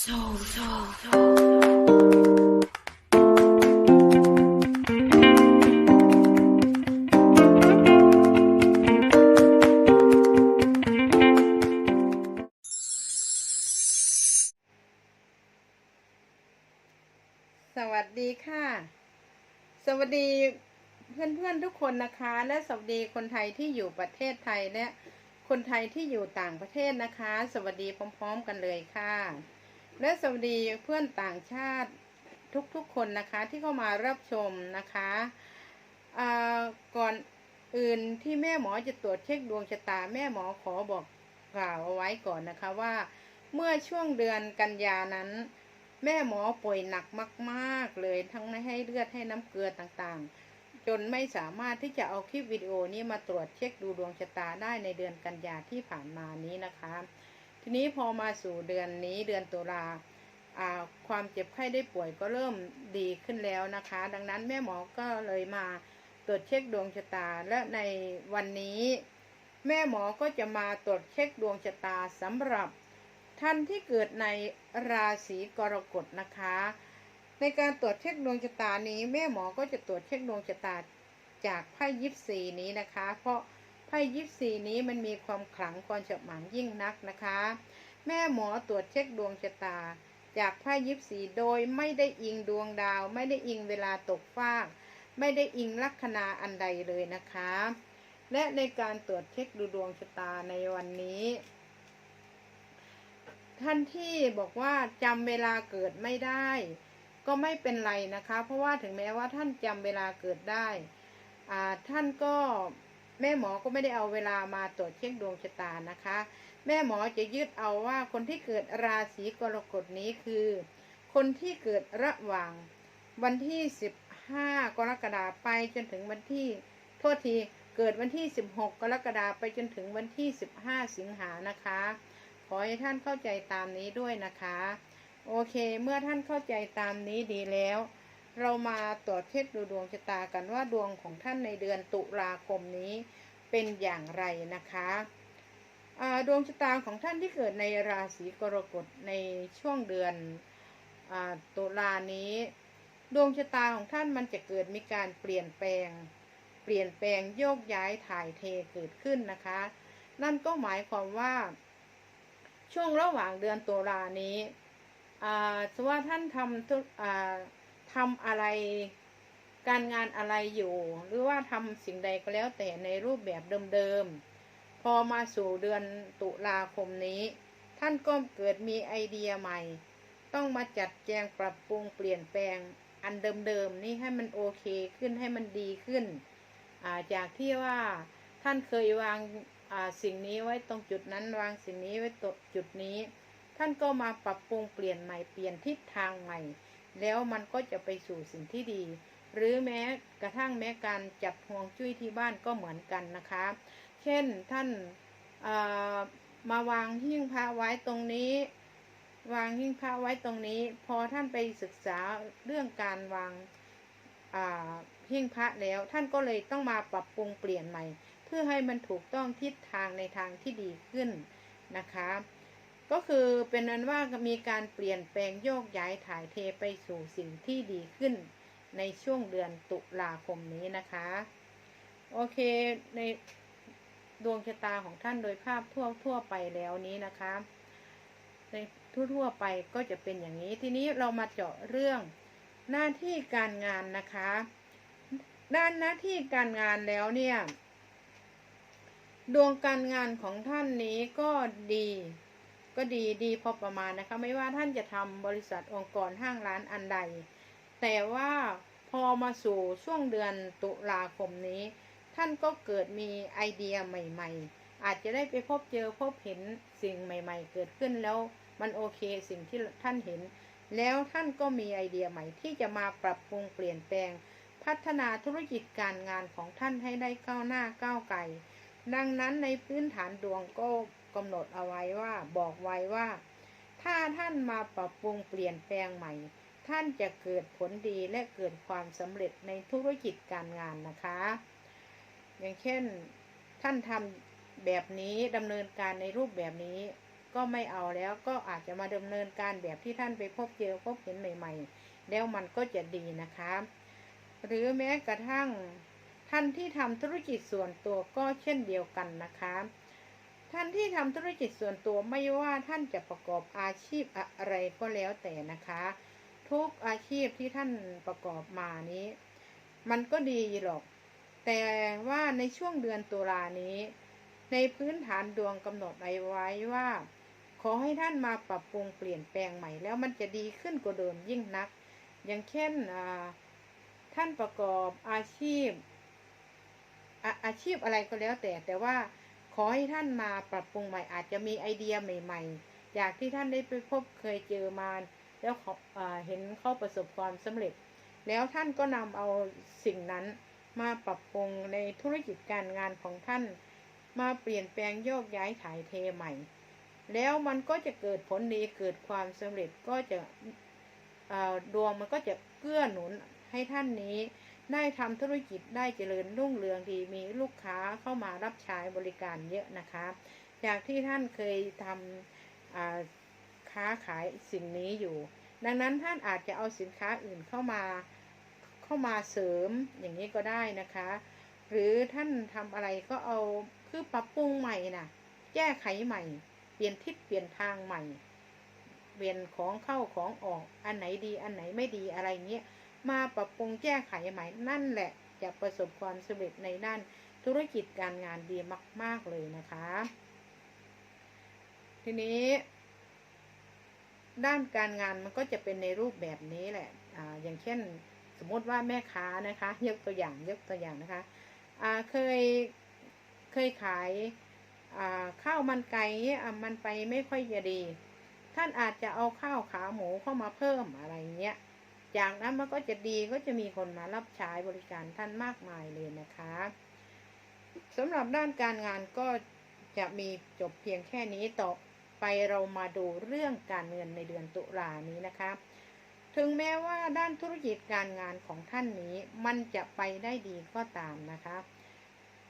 So, so, so. สวัสดีค่ะ สวัสดีเพื่อนๆทุกคนนะคะ และสวัสดีคนไทยที่อยู่ประเทศไทยและคนไทยที่อยู่ต่างประเทศนะคะ สวัสดีพร้อม ๆ กันเลยค่ะ และสวัสดีเพื่อนต่างชาติทุกๆคนนะคะที่เข้ามารับชมนะคะก่อนอื่นที่แม่หมอจะตรวจเช็คดวงชะตาแม่หมอขอบอกกล่าวเอาไว้ก่อนนะคะว่าเมื่อช่วงเดือนกันยานั้น แม่หมอป่วยหนักมาก ๆ เลยทั้งให้เลือดให้น้ำเกลือต่างๆ จนไม่สามารถที่จะเอาคลิปวิดีโอนี้มาตรวจเช็คดูดวงชะตาได้ในเดือนกันยาที่ผ่านมานี้นะคะ ทีนี้พอมาสู่เดือนนี้เดือนตุลาความเจ็บไข้ได้ป่วยก็เริ่มดีขึ้นแล้วนะคะ ดังนั้นแม่หมอก็เลยมาตรวจเช็คดวงชะตา และในวันนี้ แม่หมอก็จะมาตรวจเช็คดวงชะตาสำหรับท่านที่เกิดในราศีกรกฎนะคะ ในการตรวจเช็คดวงชะตานี้ แม่หมอก็จะตรวจเช็คดวงชะตาจากไพ่ยิปซีนี้นะคะ เพราะ พ่ยิปซีนี้มันมีความขลังความฉบหมางยิ่งนักนะคะ แม่หมอตรวจเช็คดวงชะตา จากไพ่ยิปซีโดยไม่ได้อิงดวงดาว ไม่ได้อิงเวลาตกฟาก ไม่ได้อิงลัคนาอันใดเลยนะคะ และในการตรวจเช็คดูดวงชะตาในวันนี้ ท่านที่บอกว่าจำเวลาเกิดไม่ได้ ก็ไม่เป็นไรนะคะ เพราะว่าถึงแม้ว่าท่านจำเวลาเกิดได้ท่านก็ แม่หมอก็ไม่ได้เอาเวลามาตรวจเช็คดวงชะตานะคะ แม่หมอจะยึดเอาว่าคนที่เกิดราศีกรกฎนี้คือ คนที่เกิดระหว่างวันที่ 15 กรกฎาคมไปจนถึงวันที่โทษทีเกิดวันที่ 16 กรกฎาคมไปจนถึงวันที่ 15 สิงหานะคะ ขอให้ท่านเข้าใจตามนี้ด้วยนะคะ โอเค เมื่อท่านเข้าใจตามนี้ดีแล้ว เรามาตรวจเช็คดูดวงชะตากันว่าดวงของท่านในเดือนตุลาคมนี้ เป็นอย่างไรนะคะดวงชะตาของท่านที่เกิดในราศีกรกฎในช่วงเดือนอตุลานี้ ดวงชะตาของท่านมันจะเกิดมีการเปลี่ยนแปลง เปลี่ยนแปลงโยกย้ายถ่ายเทเกิดขึ้นนะคะ นั่นก็หมายความว่า ช่วงระหว่างเดือนตุลานี้อ่าสว่าท่านทำทำอะไร การงานอะไรอยู่ หรือว่าทำสิ่งใดก็แล้วแต่ในรูปแบบเดิมๆ พอมาสู่เดือนตุลาคมนี้ ท่านก็เกิดมีไอเดียใหม่ ต้องมาจัดแจงปรับปรุงเปลี่ยนแปลงอันเดิมๆนี่ให้มันโอเคขึ้นให้มันดีขึ้นาจากที่ว่าท่านเคยวางาสิ่งนี้ไว้ตรงจุดนั้นวางสิ่งนี้ไว้ตรงจุดนี้ ท่านก็มาปรับปรุงเปลี่ยนใหม่เปลี่ยนทิศทางใหม่ แล้วมันก็จะไปสู่สิ่งที่ดี หรือแม้กระทั่งแม้การจัดห่วงจุ้ยที่บ้านก็เหมือนกันนะคะ เช่นท่านมาวางหิ้งพระไว้ตรงนี้ วางหิ้งพระไว้ตรงนี้ พอท่านไปศึกษาเรื่องการวางหิ้งพระแล้ว ท่านก็เลยต้องมาปรับปรุงเปลี่ยนใหม่ เพื่อให้มันถูกต้องทิศทางในทางที่ดีขึ้นนะคะ ก็คือเป็นนั้นว่ามีการเปลี่ยนแปลงโยกย้ายถ่ายเทไปสู่สิ่งที่ดีขึ้น ในช่วงเดือนตุลาคมนี้นะคะ โอเคในดวงชะตาของท่านโดยภาพทั่วทั่วไปแล้วนี้นะคะ ในทั่วๆไปก็จะเป็นอย่างนี้ ทีนี้เรามาเจาะเรื่องหน้าที่การงานนะคะ ด้านหน้าที่การงานแล้วเนี่ย ดวงการงานของท่านนี้ก็ดี ก็ดีดีพอประมาณนะคะ ไม่ว่าท่านจะทำบริษัทองค์กรห้างร้านอันใด แต่ว่าพอมาสู่ช่วงเดือนตุลาคมนี้ ท่านก็เกิดมีไอเดียใหม่ ๆ อาจจะได้ไปพบเจอพบเห็นสิ่งใหม่ ๆ เกิดขึ้นแล้วมันโอเคสิ่งที่ท่านเห็น แล้วท่านก็มีไอเดียใหม่ที่จะมาปรับปรุงเปลี่ยนแปลง พัฒนาธุรกิจการงานของท่านให้ได้ก้าวหน้าก้าวไกลดังนั้นในพื้นฐานดวงก็กำหนดเอาไว้ว่าบอกไว้ว่า ถ้าท่านมาปรับปรุงเปลี่ยนแปลงใหม่ ท่านจะเกิดผลดีและเกิดความสำเร็จในธุรกิจการงานนะคะ อย่างเช่นท่านทำแบบนี้ดำเนินการในรูปแบบนี้ ก็ไม่เอาแล้วก็อาจจะมาดำเนินการแบบที่ท่านไปพบเจอพบเห็นใหม่ ๆ แล้วมันก็จะดีนะคะ หรือแม้กระทั่งท่านที่ทำธุรกิจส่วนตัวก็เช่นเดียวกันนะคะท่านที่ทำธุรกิจส่วนตัวไม่ว่าท่านจะประกอบอาชีพอะไรก็แล้วแต่นะคะ ทุกอาชีพที่ท่านประกอบมานี้ มันก็ดีหรอก แต่ว่าในช่วงเดือนตุลานี้ ในพื้นฐานดวงกำหนดไว้ว่า ขอให้ท่านมาปรับปรุงเปลี่ยนแปลงใหม่แล้วมันจะดีขึ้นกว่าเดิมยิ่งนัก อย่างเช่นท่านประกอบอาชีพอาอาชีพอะไรก็แล้วแต่ แต่ว่าขอให้ท่านมาปรับปรุงใหม่อาจจะมีไอเดียใหม่ ๆ จากที่ท่านได้ไปพบเคยเจอมา แล้วเเห็นเขาประสบความสำเร็จ แล้วท่านก็นำเอาสิ่งนั้นมาปรับปรุงในธุรกิจการงานของท่าน มาเปลี่ยนแปลงโยกย้ายถ่ายเทใหม่ แล้วมันก็จะเกิดผลดีเกิดความสำเร็จก็จะดวงมันก็จะเกื้อหนุนให้ท่านนี้ได้ทำธุรกิจได้เจริญรุ่งเรืองดีมีลูกค้าเข้ามารับใช้บริการเยอะนะคะ จากที่ท่านเคยทำ ค้าขายสิ่งนี้อยู่ ดังนั้นท่านอาจจะเอาสินค้าอื่นเข้ามาเข้ามาเสริมอย่างนี้ก็ได้นะคะ หรือท่านทำอะไรก็เอาคือปรับปรุงใหม่นะแก้ไขใหม่ เปลี่ยนทิศเปลี่ยนทางใหม่เปลี่ยนของเข้าของออกอันไหนดีอันไหนไม่ดีอะไรเงี้ยมาปรับปรุงแก้ไขใหม่นั่นแหละจะประสบความสำเร็จในด้านธุรกิจการงานดีมาก ๆ เลยนะคะ ทีนี้ ด้านการงานมันก็จะเป็นในรูปแบบนี้แหละอ่าอย่างเช่น สมมติว่าแม่ค้านะคะ ยกตัวอย่างยกตัวอย่างนะคะอ่าเคยเคยขายอ่าข้าวมันไก่อะมันไปไม่ค่อยจะดี ท่านอาจจะเอาข้าวขาหมูเข้ามาเพิ่มอะไรเงี้ยจากนั้นมันก็จะดีก็จะมีคนมารับใช้บริการท่านมากมายเลยนะคะสำหรับด้านการงานก็จะมีจบเพียงแค่นี้ต่อ ไปเรามาดูเรื่องการเงินในเดือนตุลานี้นะคะ ถึงแม้ว่าด้านธุรกิจการงานของท่านนี้มันจะไปได้ดีก็ตามนะคะ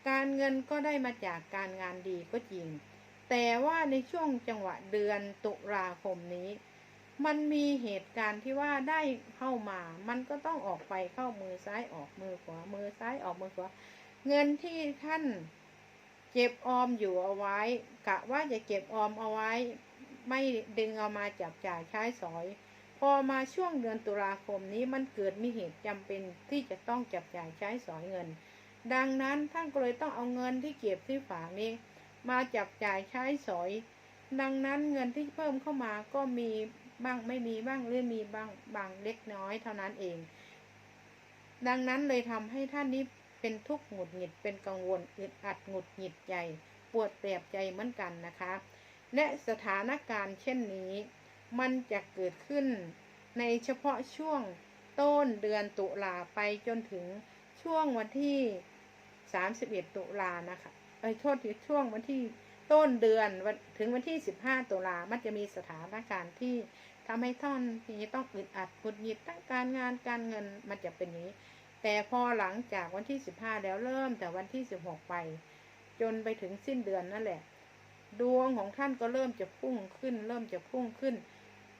การเงินก็ได้มาจากการงานดีก็จริง แต่ว่าในช่วงจังหวะเดือนตุลาคมนี้ มันมีเหตุการณ์ที่ว่าได้เข้ามา มันก็ต้องออกไปเข้ามือซ้ายออกมือขวามือซ้ายออกมือขวาเงินที่ท่าน เก็บออมอยู่เอาไว้ กะว่าจะเก็บออมเอาไว้ ไม่ดึงเอามาจับจ่ายใช้สอย พอมาช่วงเดือนตุลาคมนี้มันเกิดมีเหตุจำเป็นที่จะต้องจับจ่ายใช้สอยเงิน ดังนั้นท่านก็เลยต้องเอาเงินที่เก็บที่ฝากนี้ มาจับจ่ายใช้สอย ดังนั้นเงินที่เพิ่มเข้ามาก็มีบ้างไม่มีบ้างหรือมีบ้างบางเล็กน้อยเท่านั้นเอง ดังนั้นเลยทำให้ท่านนี้ เป็นทุกข์หงุดหงิดเป็นกังวลอึดอัดหงุดหงิดใจปวดแปรบใจเหมือนกันนะคะ และสถานการณ์เช่นนี้ มันจะเกิดขึ้นในเฉพาะช่วงต้นเดือนตุลาไปจนถึงช่วงวันที่ 31 ตุลานะคะเอ้โทษทีช่วงวันที่ต้นเดือนวันถึงวันที่ 15 ตุลามันจะมีสถานการณ์ที่ทำให้ท่านนี้ต้องอึดอัดหงุดหงิดทั้งการงานการเงินมันจะเป็นอย่างนี้ แต่พอหลังจากวันที่15แล้วเริ่มแต่วันที่16ไป จนไปถึงสิ้นเดือนนั่นแหละ ดวงของท่านก็เริ่มจะพุ่งขึ้น เริ่มจะพุ่งขึ้น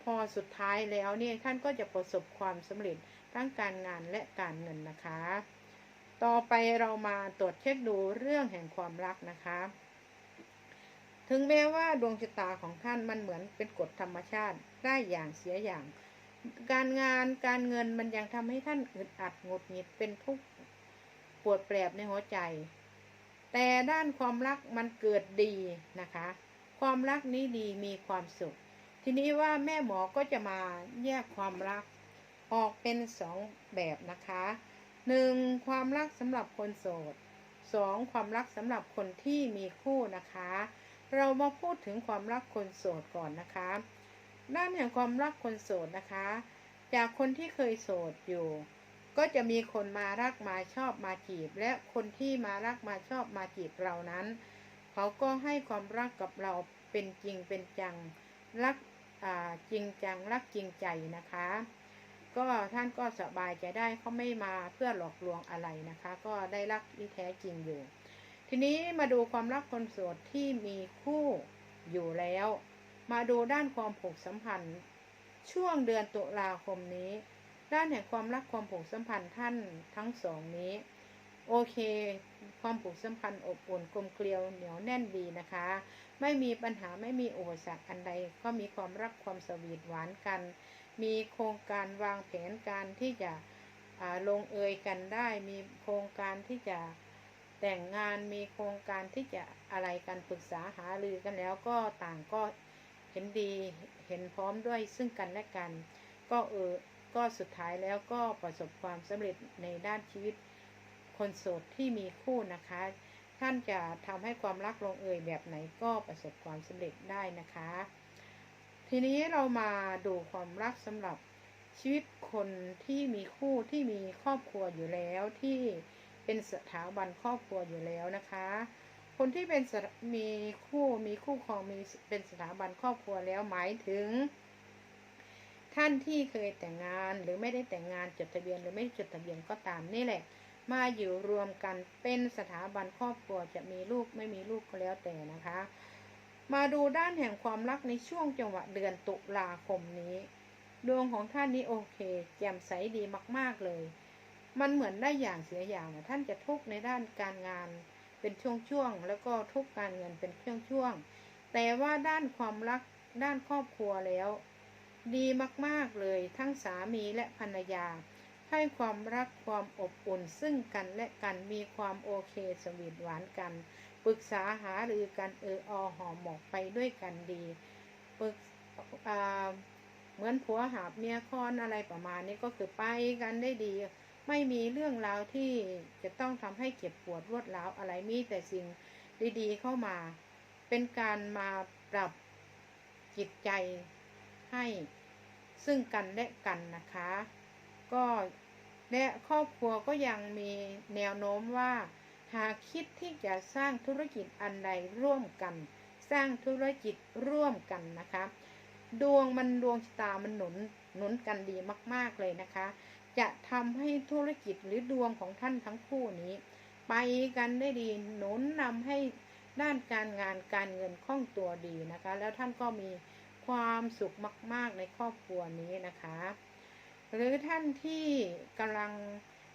พอสุดท้ายแล้วเนี่ยท่านก็จะประสบความสำเร็จทั้งการงานและการเงินนะคะ ต่อไปเรามาตรวจเช็คดูเรื่องแห่งความรักนะคะ ถึงแม้ว่าดวงชะตาของท่านมันเหมือนเป็นกฎธรรมชาติได้อย่างเสียอย่าง การงานการเงินมันยังทำให้ท่านอึดอัดงดหงิดเป็นทุกข์ปวดแปรบในหัวใจ แต่ด้านความรักมันเกิดดีนะคะ ความรักนี้ดีมีความสุข ทีนี้ว่าแม่หมอก็จะมาแยกความรักออกเป็นสองแบบนะคะหนึ่งความรักสำหรับคนโสดสองความรักสำหรับคนที่มีคู่นะคะ เรามาพูดถึงความรักคนโสดก่อนนะคะ ด้านแห่งความรักคนโสดนะคะ จากคนที่เคยโสดอยู่ ก็จะมีคนมารักมาชอบมาจีบ และคนที่มารักมาชอบมาจีบเรานั้น เขาก็ให้ความรักกับเราเป็นจริงเป็นจังรักจริงจังรักจริงใจนะคะ ก็ท่านก็สบายใจได้เขาไม่มาเพื่อหลอกลวงอะไรนะคะ ก็ได้รักที่แท้จริงอยู่ ทีนี้มาดูความรักคนโสดที่มีคู่อยู่แล้ว มาดูด้านความผูกสัมพันธ์ ช่วงเดือนตุลาคมนี้ ด้านแห่งความรักความผูกสัมพันธ์ท่านทั้งสองนี้ โอเค ความผูกสัมพันธ์อบอุ่นกลมเกลียวเหนียวแน่นดีนะคะ ไม่มีปัญหาไม่มีอุปสรรคอันใด ก็มีความรักความสวีทหวานกัน มีโครงการวางแผนการที่จะลงเอยกันได้ มีโครงการที่จะแต่งงานมีโครงการที่จะอะไรกันปรึกษาหารือกันแล้วก็ต่างก็ เห็นดีเห็นพร้อมด้วยซึ่งกันและกัน ก็เออก็สุดท้ายแล้วก็ประสบความสำเร็จในด้านชีวิตคนโสดที่มีคู่นะคะ ท่านจะทำให้ความรักลงเอยแบบไหนก็ประสบความสำเร็จได้นะคะ ทีนี้เรามาดูความรักสำหรับชีวิตคนที่มีคู่ที่มีครอบครัวอยู่แล้วที่เป็นสถาบันครอบครัวอยู่แล้วนะคะ คนที่เป็นมีคู่มีคู่ครองมีเป็นสถาบันครอบครัวแล้วหมายถึง ท่านที่เคยแต่งงานหรือไม่ได้แต่งงานจดทะเบียนหรือไม่จดทะเบียนก็ตามนี่แหละ มาอยู่รวมกันเป็นสถาบันครอบครัวจะมีลูกไม่มีลูกก็แล้วแต่นะคะ มาดูด้านแห่งความรักในช่วงจังหวะเดือนตุลาคมนี้ ดวงของท่านนี้โอเค แจ่มใสดีมาก ๆเลย มันเหมือนได้อย่างเสียอย่างท่านจะทุกข์ในด้านการงาน เป็นช่วงๆแล้วก็ทุกการเงินเป็นช่วงๆแต่ว่าด้านความรักด้านครอบครัวแล้ว ดีมากๆเลยทั้งสามีและภรรยา ให้ความรักความอบอุ่นซึ่งกันและกันมีความโอเคสวีทหวานกันปรึกษาหารือกันเอออหอมหมอกไปด้วยกันดีปรึกเหมือนผัวหาบเมียคอนอะไรประมาณนี้ก็คือไปกันได้ดี ไม่มีเรื่องราวที่จะต้องทำให้เจ็บปวดรวดร้าวอะไรมีแต่สิ่งดีๆเข้ามา เป็นการมาปรับจิตใจให้ซึ่งกันและกันนะคะ ก็และครอบครัวก็ยังมีแนวโน้มว่า หากคิดที่จะสร้างธุรกิจอันใดร่วมกัน สร้างธุรกิจร่วมกันนะคะ ดวงมันดวงชะตามันหนุนหนุนกันดีมาก ๆเลยนะคะ จะทำให้ธุรกิจหรือดวงของท่านทั้งคู่นี้ ไปกันได้ดีหนุนนำให้ด้านการงานการเงินคล่องตัวดีนะคะ แล้วท่านก็มีความสุขมาก ๆ ในครอบครัวนี้นะคะ หรือท่านที่กำลัง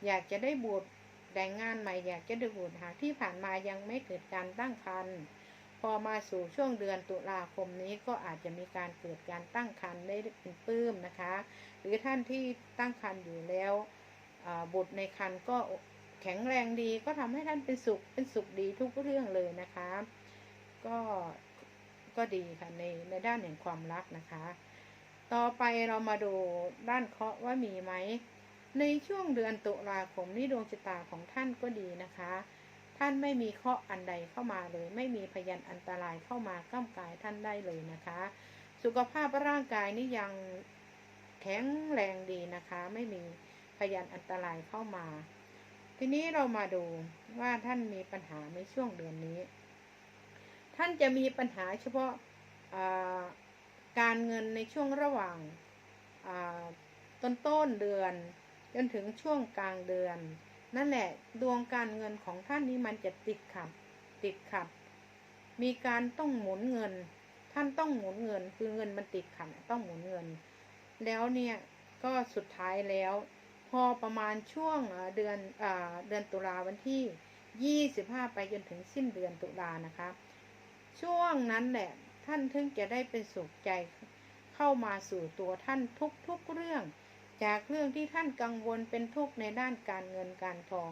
อยากจะได้บุตรแต่งงานใหม่อยากจะได้บุตรหากที่ผ่านมายังไม่เกิดการตั้งครรภ์ พอมาสู่ช่วงเดือนตุลาคมนี้ก็อาจจะมีการเกิดการตั้งครรภ์ได้เป็นปื้มนะคะ หรือท่านที่ตั้งครรภ์อยู่แล้วบุตรในครรภ์ก็แข็งแรงดีก็ทำให้ท่านเป็นสุขเป็นสุขดีทุกเรื่องเลยนะคะ ก็ก็ดีค่ะในในด้านแห่งความรักนะคะ ต่อไปเรามาดูด้านเคราะห์ว่ามีไหมในช่วงเดือนตุลาคมนี้ดวงชะตาของท่านก็ดีนะคะ ท่านไม่มีเคราะห์อันใดเข้ามาเลย ไม่มีพยันอันตรายเข้ามาก้ากายท่านได้เลยนะคะ สุขภาพร่างกายนี่ยังแข็งแรงดีนะคะ ไม่มีพยันอันตรายเข้ามา ทีนี้เรามาดูว่าท่านมีปัญหาในช่วงเดือนนี้ ท่านจะมีปัญหาเฉพาะาการเงินในช่วงระหว่างาต้นต้นเดือน จนถึงช่วงกลางเดือน นั่นแหละดวงการเงินของท่านนี้มันจะติดขัดติดขัด มีการต้องหมุนเงิน ท่านต้องหมุนเงิน คือเงินมันติดขัดต้องหมุนเงิน แล้วเนี่ยก็สุดท้ายแล้ว พอประมาณช่วงเดือนเอเดือนตุลาวันที่ 25 ไปจนถึงสิ้นเดือนตุลานะคะ ช่วงนั้นแหละท่านถึงจะได้เป็นสุขใจเข้ามาสู่ตัวท่านทุกๆเรื่อง จากเรื่องที่ท่านกังวลเป็นทุกข์ในด้านการเงินการทอง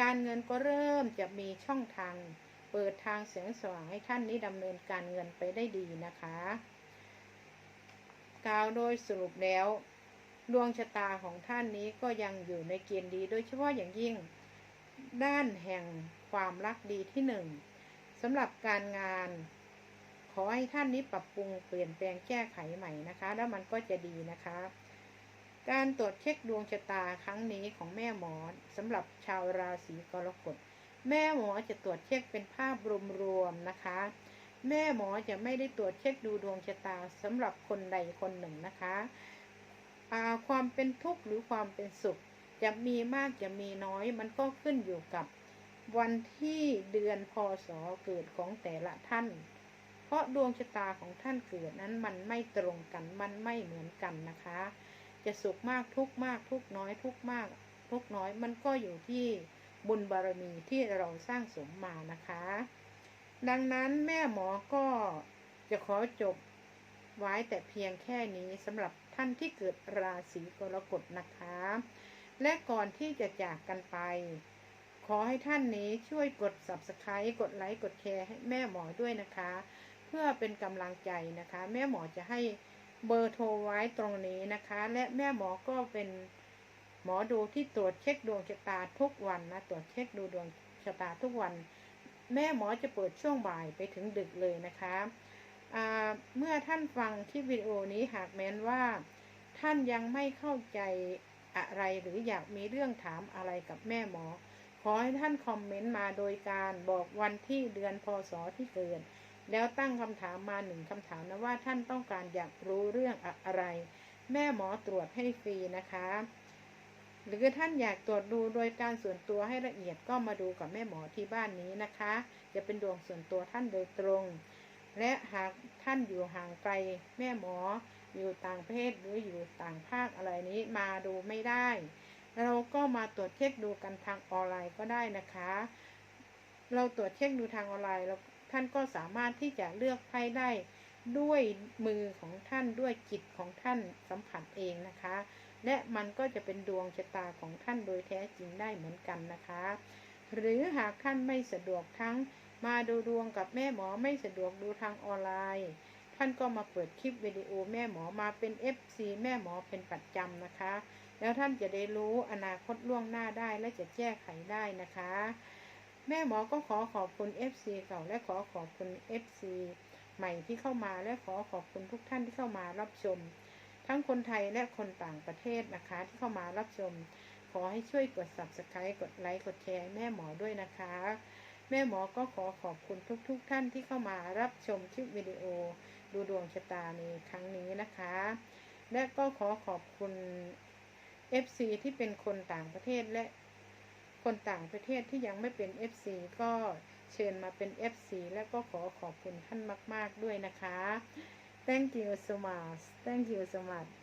การเงินก็เริ่มจะมีช่องทาง เปิดทางแสงสว่างให้ท่านนี้ดำเนินการเงินไปได้ดีนะคะ กล่าวโดยสรุปแล้ว ดวงชะตาของท่านนี้ก็ยังอยู่ในเกณฑ์ดี โดยเฉพาะอย่างยิ่ง ด้านแห่งความรักดีที่หนึ่งสำหรับการงาน ขอให้ท่านนี้ปรับปรุงเปลี่ยนแปลงแก้ไขใหม่นะคะ แล้วมันก็จะดีนะคะ การตรวจเช็คดวงชะตาครั้งนี้ของแม่หมอสำหรับชาวราศีกรกฎแม่หมอจะตรวจเช็คเป็นภาพรวมๆนะคะ แม่หมอจะไม่ได้ตรวจเช็คดูดวงชะตาสำหรับคนใดคนหนึ่งนะคะความเป็นทุกข์หรือความเป็นสุข จะมีมากจะมีน้อย มันก็ขึ้นอยู่กับวันที่เดือนพศเกิดของแต่ละท่าน เพราะดวงชะตาของท่านเกิดนั้นมันไม่ตรงกันมันไม่เหมือนกันนะคะ จะสุขมากทุกมาก ทุกน้อย ทุกมาก ทุกน้อยมันก็อยู่ที่บุญบารมีที่เราสร้างสมมานะคะ ดังนั้นแม่หมอก็จะขอจบไว้แต่เพียงแค่นี้สำหรับท่านที่เกิดราศีกรกฎนะคะ และก่อนที่จะจากกันไป ขอให้ท่านนี้ช่วยกด subscribe กดไลค์กดแชร์ให้แม่หมอด้วยนะคะ เพื่อเป็นกำลังใจนะคะ แม่หมอจะให้ เบอร์โทรไว้ตรงนี้นะคะ และแม่หมอก็เป็นหมอดูที่ตรวจเช็คดวงชะตาทุกวันนะ ตรวจเช็คดูดวงชะตาทุกวัน แม่หมอจะเปิดช่วงบ่ายไปถึงดึกเลยนะคะเมื่อท่านฟังคลิปวิดีโอนี้หากแม้นว่า ท่านยังไม่เข้าใจอะไรหรืออยากมีเรื่องถามอะไรกับแม่หมอ ขอให้ท่านคอมเมนต์มาโดยการบอกวันที่เดือนพศที่เกิด แล้วตั้งคำถามมาหนึ่งคำถามนะว่าท่านต้องการอยากรู้เรื่องอะไร แม่หมอตรวจให้ฟรีนะคะ หรือท่านอยากตรวจดูโดยการส่วนตัวให้ละเอียดก็มาดูกับแม่หมอที่บ้านนี้นะคะ จะเป็นดวงส่วนตัวท่านโดยตรง และหากท่านอยู่ห่างไกล แม่หมออยู่ต่างประเทศหรืออยู่ต่างภาคอะไรนี้มาดูไม่ได้ เราก็มาตรวจเช็คดูกันทางออนไลน์ก็ได้นะคะ เราตรวจเช็คดูทางออนไลน์แล้ว ท่านก็สามารถที่จะเลือกไพ่ได้ด้วยมือของท่านด้วยจิตของท่านสัมผัสเองนะคะ และมันก็จะเป็นดวงชะตาของท่านโดยแท้จริงได้เหมือนกันนะคะ หรือหากท่านไม่สะดวกทั้งมาดูดวงกับแม่หมอไม่สะดวกดูทางออนไลน์ ท่านก็มาเปิดคลิปวิดีโอแม่หมอมาเป็น FC แม่หมอเป็นประจำนะคะ แล้วท่านจะได้รู้อนาคตล่วงหน้าได้และจะแก้ไขได้นะคะ แม่หมอก็ขอขอบคุณ FC เก่าและขอขอบคุณ FC ใหม่ที่เข้ามาและขอขอบคุณทุกท่านที่เข้ามารับชม ทั้งคนไทยและคนต่างประเทศนะคะ ที่เข้ามารับชม ขอให้ช่วยกด subscribe กดไลค์กดแชร์แม่หมอด้วยนะคะ แม่หมอก็ขอขอบคุณทุกๆทท่านที่เข้ามารับชมคลิปวิดีโอ ดูดวงชะตาในครั้งนี้นะคะ และก็ขอขอบคุณ FC ที่เป็นคนต่างประเทศและ คนต่างประเทศที่ยังไม่เป็น FC ก็เชิญมาเป็น FC และก็ขอขอบคุณท่านมาก ๆ ด้วยนะคะ thank you so much thank you so much